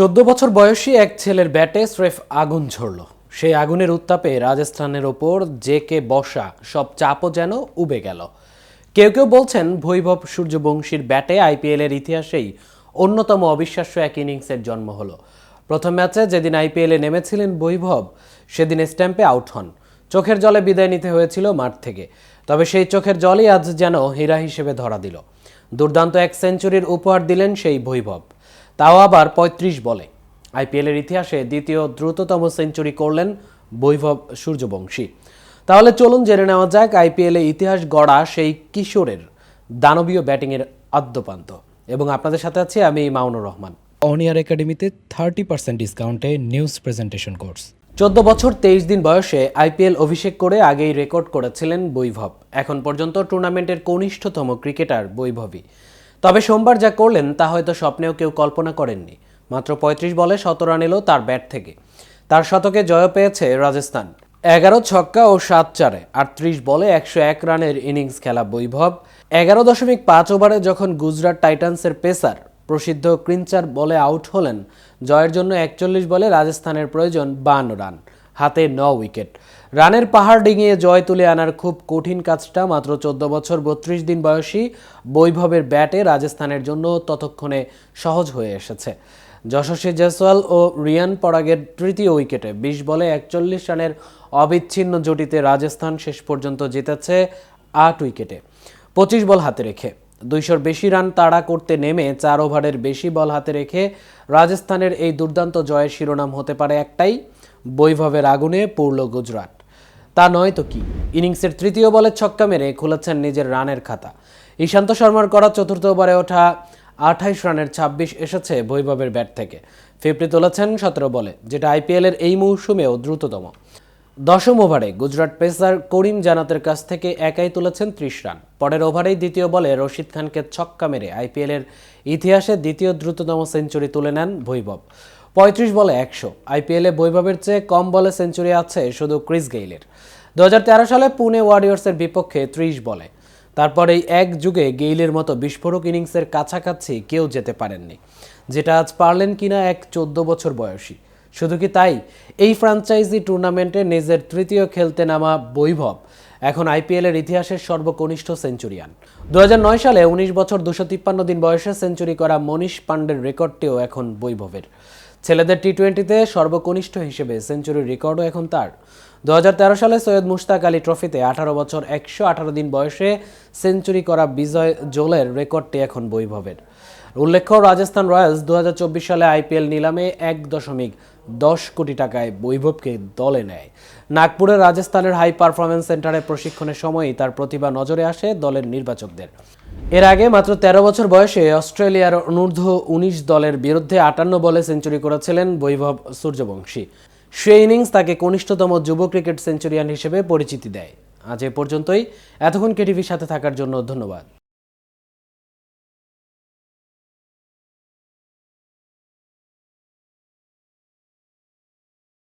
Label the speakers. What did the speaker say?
Speaker 1: চোদ্দ বছর বয়সী এক ছেলের ব্যাটে স্রেফ আগুন ঝরল। সেই আগুনের উত্তাপে রাজস্থানের ওপর যে কে বসা সব চাপও যেন উবে গেল। কেউ কেউ বলছেন ভৈভব সূর্যবংশীর ব্যাটে আইপিএলের ইতিহাসেই অন্যতম অবিশ্বাস্য এক ইনিংসের জন্ম হলো। প্রথম ম্যাচে যেদিন আইপিএলে নেমেছিলেন বৈভব সেদিন স্ট্যাম্পে আউট হন। চোখের জলে বিদায় নিতে হয়েছিল মাঠ থেকে। তবে সেই চোখের জলই আজ যেন হীরা হিসেবে ধরা দিল। দুর্দান্ত এক সেঞ্চুরির উপহার দিলেন সেই বৈভব তাও আবার ৩৫ বলে। আইপিএলের ইতিহাসে দ্বিতীয় দ্রুততম সেঞ্চুরি করলেন বৈভব সূর্যবংশী। তাহলে চলুন জেনে নেওয়া যাক আইপিএলে ইতিহাস গড়া সেই কিশোরের দানবীয় ব্যাটিংয়ের আদ্যপান্ত। এবং আপনাদের সাথে আছি আমি মাউনুর রহমান।
Speaker 2: অনিয়ার একাডেমিতে থার্টি পার্সেন্ট ডিসকাউন্টে নিউজ প্রেজেন্টেশন কোর্স
Speaker 1: চোদ্দ বছর তেইশ দিন বয়সে আইপিএল অভিষেক করে আগেই রেকর্ড করেছিলেন বৈভব। এখন পর্যন্ত টুর্নামেন্টের কনিষ্ঠতম ক্রিকেটার বৈভবী তবে সোমবার যা করলেন, তা হয়তো স্বপ্নেও কেউ কল্পনা করেননি। মাত্র পঁয়ত্রিশ বলে শত রান এলো তার ব্যাট থেকে। তার শতকে জয় পেয়েছে রাজস্থান। এগারো ছক্কা ও সাত চারে আটত্রিশ বলে একশো এক রানের ইনিংস খেলা বৈভব। এগারো দশমিক পাঁচ ওভারে যখন গুজরাট টাইটান্সের পেসার প্রসিদ্ধ ক্রিঞ্চার বলে আউট হলেন, জয়ের জন্য একচল্লিশ বলে রাজস্থানের প্রয়োজন বান্ন রান, হাতে ন উইকেট। রানের পাহাড় ডিঙিয়ে জয় তুলে আনার খুব কঠিন কাজটা মাত্র চোদ্দ বছর বত্রিশ দিন বয়সী বৈভবের ব্যাটে রাজস্থানের জন্য ততক্ষণে সহজ হয়ে এসেছে। যশস্বী জয়সওয়াল ও রিয়ান পরাগের তৃতীয় উইকেটে বিশ বলে একচল্লিশ রানের অবিচ্ছিন্ন জুটিতে রাজস্থান শেষ পর্যন্ত জিতেছে আট উইকেটে। পঁচিশ বল হাতে রেখে দুইশোর বেশি রান তাড়া করতে নেমে চার ওভারের বেশি বল হাতে রেখে রাজস্থানের এই দুর্দান্ত জয়ের শিরোনাম হতে পারে একটাই, বৈভবের আগুনে পড়ল গুজরাট। তা নয় তো কি? ইনিংসের তৃতীয় বলে ছক্কা মেরে খুলেছেন নিজের রানের খাতা। ঈশান্ত শর্মার করা চতুর্থ ওভারে ওঠা আঠাইশ রানের ছাব্বিশ এসেছে বৈভবের ব্যাট থেকে। ফিফটি তুলেছেন সতেরো বলে, যেটা আইপিএলের এই মৌসুমেও দ্রুততম। দশম ওভারে গুজরাট পেসার করিম জানাতের কাছ থেকে একাই তুলেছেন ত্রিশ রান। পরের ওভারেই দ্বিতীয় বলে রশিদ খানকে ছক্কা মেরে আইপিএলের ইতিহাসে দ্বিতীয় দ্রুততম সেঞ্চুরি তুলে নেন বৈভব। পঁয়ত্রিশ বলে একশো। আইপিএলে বৈভবের চেয়ে কম বলে সেঞ্চুরি আছে শুধু ক্রিস গেইলের। দুহাজার তেরো সালে পুনে ওয়ারিয়র্সের বিপক্ষে ত্রিশ বলে। তারপর এই এক যুগে গেইলের মতো বিস্ফোরক ইনিংসের কাছাকাছি কেউ যেতে পারেননি, যেটা আজ পারলেন কিনা এক চোদ্দ বছর বয়সী। শুধু কি তাই? এই ফ্র্যাঞ্চাইজি টুর্নামেন্টে নিজের তৃতীয় খেলতে নামা বৈভব এখন আইপিএলের ইতিহাসের সর্বকনিষ্ঠ সেঞ্চুরিয়ান। দু হাজার নয় সালে উনিশ বছর দুশো তিপ্পান্ন দিন বয়সে সেঞ্চুরি করা মনীষ পাণ্ডের রেকর্ডটিও এখন বৈভবের। ছেলেদের টি টোয়েন্টিতে সর্বকনিষ্ঠ হিসেবে সেঞ্চুরির রেকর্ডও এখন তার। দু হাজার তেরো সালে সৈয়দ মুশতাক আলী ট্রফিতে আঠারো বছর, একশো আঠারো দিন বয়সে সেঞ্চুরি করা বিজয় জোলের রেকর্ডটি এখন বৈভবের। উল্লেখ্য, রাজস্থান রয়্যালস দু হাজার চব্বিশ সালে আইপিএল নিলামে এক দশমিক দশ কোটি টাকায় বৈভবকে দলে নেয়। নাগপুরের রাজস্থানের হাই পারফরমেন্স সেন্টারে প্রশিক্ষণের সময়ই তার প্রতিভা নজরে আসে দলের নির্বাচকদের। এর আগে মাত্র তেরো বছর বয়সে অস্ট্রেলিয়ার অনূর্ধ্ব উনিশ দলের বিরুদ্ধে আটান্ন বলে সেঞ্চুরি করেছিলেন বৈভব সূর্যবংশী। সেই ইনিংস তাকে কনিষ্ঠতম যুব ক্রিকেট সেঞ্চুরিয়ান হিসেবে পরিচিতি দেয়। আজ এ পর্যন্তই। এতক্ষণ কেটিভির সাথে থাকার জন্য ধন্যবাদ।